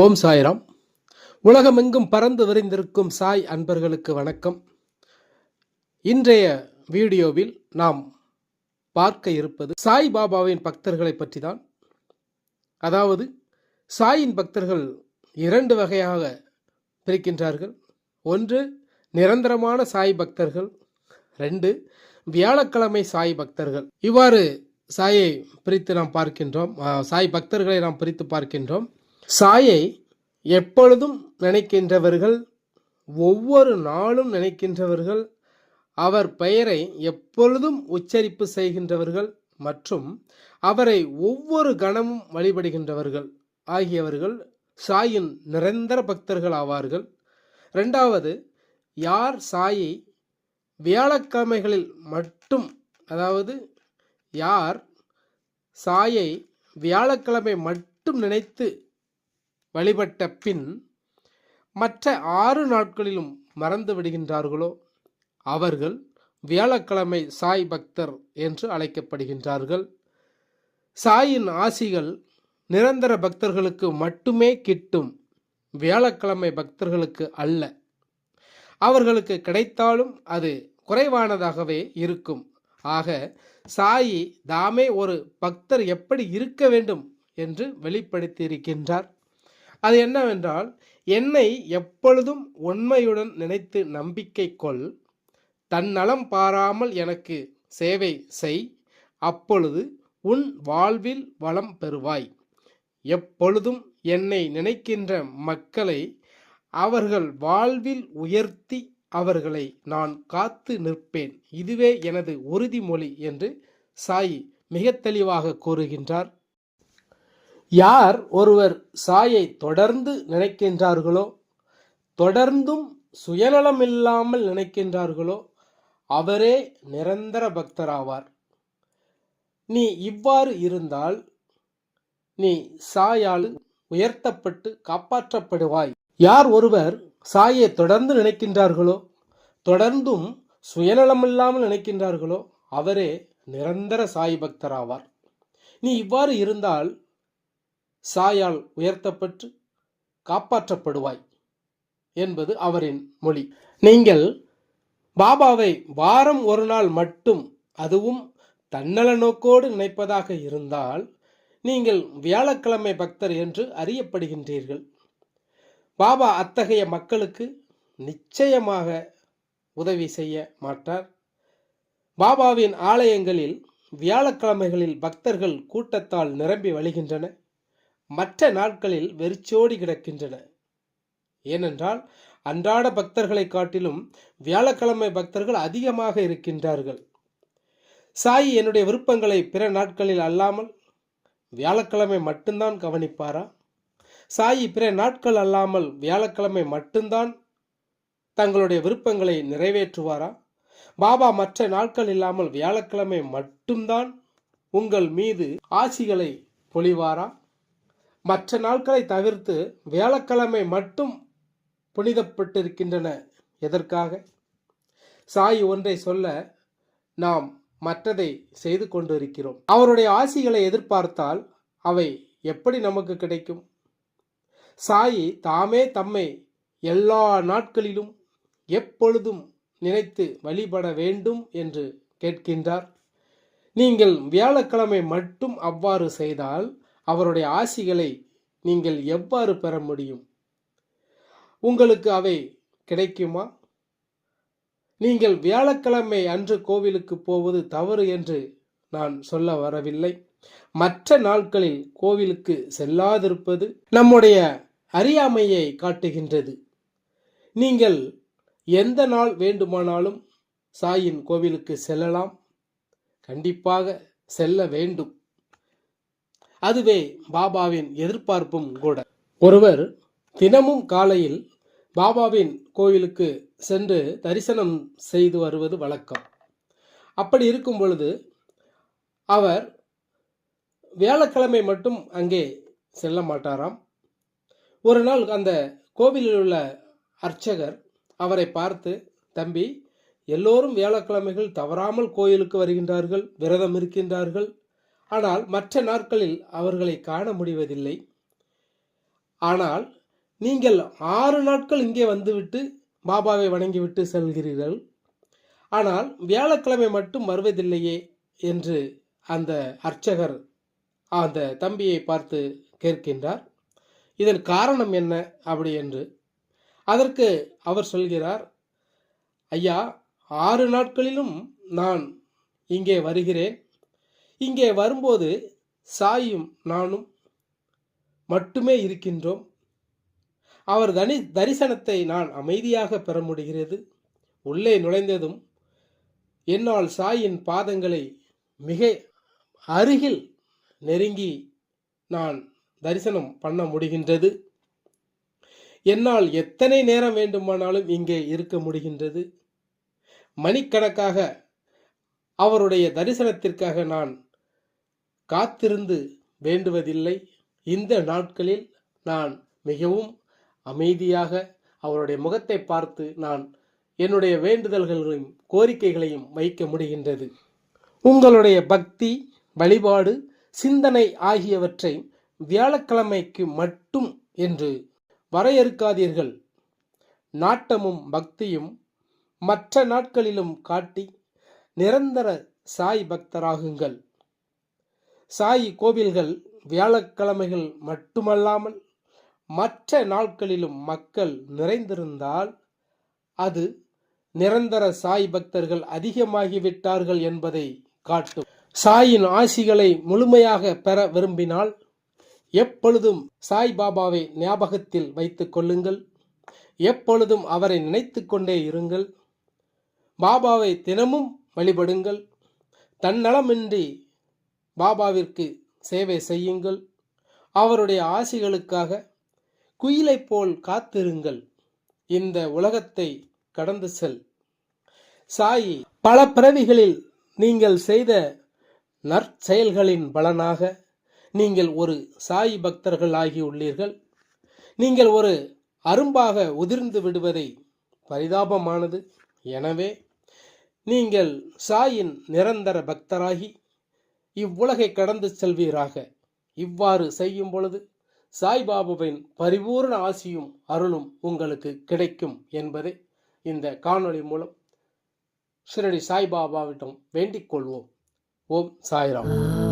ஓம் சாய்ராம். உலகமெங்கும் பறந்து விரிந்திருக்கும் சாய் அன்பர்களுக்கு வணக்கம். இன்றைய வீடியோவில் நாம் பார்க்க இருப்பது சாய் பாபாவின் பக்தர்களை பற்றி தான் அதாவது சாயின் பக்தர்கள் இரண்டு வகையாக பிரிக்கின்றார்கள். ஒன்று நிரந்தரமான சாய் பக்தர்கள். ரெண்டு வியாழக்கிழமை சாய் பக்தர்கள். இவ்வாறு சாயை பிரித்து நாம் பார்க்கின்றோம். சாய் பக்தர்களை நாம் பிரித்து பார்க்கின்றோம். சாயை எப்பொழுதும் நினைக்கின்றவர்கள் ஒவ்வொரு நாளும் நினைக்கின்றவர்கள் அவர் பெயரை எப்பொழுதும் உச்சரிப்பு செய்கின்றவர்கள் மற்றும் அவரை ஒவ்வொரு கணமும் வழிபடுகின்றவர்கள் ஆகியவர்கள் சாயின் நிரந்தர பக்தர்கள் ஆவார்கள். ரெண்டாவது யார் சாயை வியாழக்கிழமைகளில் மட்டும் அதாவது யார் சாயை வியாழக்கிழமை மட்டும் நினைத்து வழிபட்ட பின் மற்ற ஆறு நாட்களிலும் மறந்து விடுகின்றார்களோ? அவர்கள் வியாழக்கிழமை சாய் பக்தர் என்று அழைக்கப்படுகின்றார்கள். சாயின் ஆசிகள் நிரந்தர பக்தர்களுக்கு மட்டுமே கிட்டும் வியாழக்கிழமை பக்தர்களுக்கு அல்ல. அவர்களுக்கு கிடைத்தாலும் அது குறைவானதாகவே இருக்கும். ஆக சாயி தாமே ஒரு பக்தர் எப்படி இருக்க வேண்டும் என்று வெளிப்படுத்தியிருக்கின்றார். அது என்னவென்றால் என்னை எப்பொழுதும் உண்மையுடன் நினைத்து நம்பிக்கை கொள். தன்னலம் பாராமல் எனக்கு சேவை செய். அப்பொழுது உன் வாழ்வில் வளம் பெறுவாய். எப்பொழுதும் என்னை நினைக்கின்ற மக்களை அவர்கள் வாழ்வில் உயர்த்தி அவர்களை நான் காத்து நிற்பேன். இதுவே எனது உறுதிமொழி என்று சாய் மிக தெளிவாக கூறுகின்றார். யார் ஒருவர் சாயை தொடர்ந்து நினைக்கின்றார்களோ தொடர்ந்தும் சுயநலமில்லாமல் நினைக்கின்றார்களோ அவரே நிரந்தர பக்தராவார். நீ இவ்வாறு இருந்தால் நீ சாயால் உயர்த்தப்பட்டு காப்பாற்றப்படுவாய். யார் ஒருவர் சாயை தொடர்ந்து நினைக்கின்றார்களோ தொடர்ந்தும் சுயநலமில்லாமல் நினைக்கின்றார்களோ அவரே நிரந்தர சாய் பக்தராவார். நீ இவ்வாறு இருந்தால் சாயால் உயர்த்தப்பட்டு காப்பாற்றப்படுவாய் என்பது அவரின் மொழி. நீங்கள் பாபாவை வாரம் ஒரு நாள் மட்டும் அதுவும் தன்னல நோக்கோடு நினைப்பதாக இருந்தால் நீங்கள் வியாழக்கிழமை பக்தர் என்று அறியப்படுகின்றீர்கள். பாபா அத்தகைய மக்களுக்கு நிச்சயமாக உதவி செய்ய மாட்டார். பாபாவின் ஆலயங்களில் வியாழக்கிழமைகளில் பக்தர்கள் கூட்டத்தால் நிரம்பி வழிகின்றன. மற்ற நாட்களில் வெறிச்சோடி கிடக்கின்றன. ஏனென்றால் அன்றாட பக்தர்களை காட்டிலும் வியாழக்கிழமை பக்தர்கள் அதிகமாக இருக்கின்றார்கள். சாயி என்னுடைய விருப்பங்களை பிற நாட்களில் அல்லாமல் வியாழக்கிழமை மட்டும்தான் கவனிப்பாரா? சாயி பிற நாட்கள் அல்லாமல் வியாழக்கிழமை மட்டும்தான் தங்களுடைய விருப்பங்களை நிறைவேற்றுவாரா? பாபா மற்ற நாட்கள் இல்லாமல் வியாழக்கிழமை மட்டும்தான் உங்கள் மீது ஆசிகளை பொழிவாரா? மற்ற நாட்களை தவிர்த்து வியாழக்கிழமை மட்டும் புனிதப்பட்டிருக்கின்றன. எதற்காக? சாய் ஒன்றை சொல்ல நாம் மற்றதை செய்து கொண்டிருக்கிறோம். அவருடைய ஆசிகளை எதிர்பார்த்தால் அவை எப்படி நமக்கு கிடைக்கும்? சாயி தாமே தம்மை எல்லா நாட்களிலும் எப்பொழுதும் நினைத்து வழிபட வேண்டும் என்று கேட்கின்றார். நீங்கள் வியாழக்கிழமை மட்டும் அவ்வாறு செய்தால் அவருடைய ஆசிகளை நீங்கள் எவ்வாறு பெற முடியும்? உங்களுக்கு அவை கிடைக்குமா? நீங்கள் வியாழக்கிழமை அன்று கோவிலுக்கு போவது தவறு என்று நான் சொல்ல வரவில்லை. மற்ற நாட்களில் கோவிலுக்கு செல்லாதிருப்பது நம்முடைய அறியாமையை காட்டுகின்றது. நீங்கள் எந்த நாள் வேண்டுமானாலும் சாயின் கோவிலுக்கு செல்லலாம். கண்டிப்பாக செல்ல வேண்டும். அதுவே பாபாவின் எதிர்பார்ப்பும் கூட. ஒருவர் தினமும் காலையில் பாபாவின் கோவிலுக்கு சென்று தரிசனம் செய்து வருவது வழக்கம். அப்படி இருக்கும் பொழுது அவர் வியாழக்கிழமை மட்டும் அங்கே செல்ல மாட்டாராம். ஒரு நாள் அந்த கோவிலில் உள்ள அர்ச்சகர் அவரை பார்த்து தம்பி எல்லோரும் வியாழக்கிழமைகள் தவறாமல் கோயிலுக்கு வருகின்றார்கள் விரதம் இருக்கின்றார்கள் ஆனால் மற்ற நாட்களில் அவர்களை காண முடிவதில்லை. ஆனால் நீங்கள் ஆறு நாட்கள் இங்கே வந்துவிட்டு பாபாவை வணங்கிவிட்டு செல்கிறீர்கள். ஆனால் வியாழக்கிழமை மட்டும் வருவதில்லையே என்று அந்த அர்ச்சகர் அந்த தம்பியை பார்த்து கேட்கின்றார். இதன் காரணம் என்ன அப்படி என்று. அதற்கு அவர் சொல்கிறார் ஐயா ஆறு நாட்களிலும் நான் இங்கே வருகிறேன். இங்கே வரும்போது சாயும் நானும் மட்டுமே இருக்கின்றோம். அவர் தனி தரிசனத்தை நான் அமைதியாக பெற முடிகிறது. உள்ளே நுழைந்ததும் என்னால் சாயின் பாதங்களை மிக அருகில் நெருங்கி நான் தரிசனம் பண்ண முடிகின்றது. என்னால் எத்தனை நேரம் வேண்டுமானாலும் இங்கே இருக்க முடிகின்றது. மணிக்கணக்காக அவருடைய தரிசனத்திற்காக நான் காத்திருந்து வேண்டுவதில்லை. இந்த நாட்களில் நான் மிகவும் அமைதியாக அவருடைய முகத்தை பார்த்து நான் என்னுடைய வேண்டுதல்களையும் கோரிக்கைகளையும் வைக்க முடிகின்றது. உங்களுடைய பக்தி வழிபாடு சிந்தனை ஆகியவற்றை வியாழக்கிழமைக்கு மட்டும் என்று வரையறுக்காதீர்கள். நாட்டமும் பக்தியும் மற்ற நாட்களிலும் காட்டி நிரந்தர சாய் பக்தராகுங்கள். சாய் கோவில்கள் வியாழக்கிழமைகள் மட்டுமல்லாமல் மற்ற நாட்களிலும் மக்கள் நிறைந்திருந்தால் அது நிரந்தர சாய் பக்தர்கள் அதிகமாகிவிட்டார்கள் என்பதை காட்டும். சாயின் ஆசிகளை முழுமையாக பெற விரும்பினால் எப்பொழுதும் சாய் பாபாவை ஞாபகத்தில் வைத்துக் கொள்ளுங்கள். எப்பொழுதும் அவரை நினைத்து கொண்டே இருங்கள். பாபாவை தினமும் வழிபடுங்கள். தன்னலமின்றி பாபாவிற்கு சேவை செய்யுங்கள். அவருடைய ஆசிகளுக்காக குயிலைப் போல் காத்திருங்கள். இந்த உலகத்தை கடந்து செல். சாயி பல பிறவிகளில் நீங்கள் செய்த நற்செயல்களின் பலனாக நீங்கள் ஒரு சாயி பக்தர்கள் ஆகியுள்ளீர்கள் நீங்கள் ஒரு அரும்பாக உதிர்ந்து விடுவதை பரிதாபமானது. எனவே நீங்கள் சாயின் நிரந்தர பக்தராகி இவ்வுலகை கடந்து செல்வீராக. இவ்வாறு செய்யும் பொழுது சாய்பாபாவின் பரிபூர்ண ஆசியும் அருளும் உங்களுக்கு கிடைக்கும் என்பதை இந்த காணொளி மூலம். ஷிரடி சாய்பாபாவிடம் வேண்டிக் கொள்வோம். ஓம் சாய்ராம்.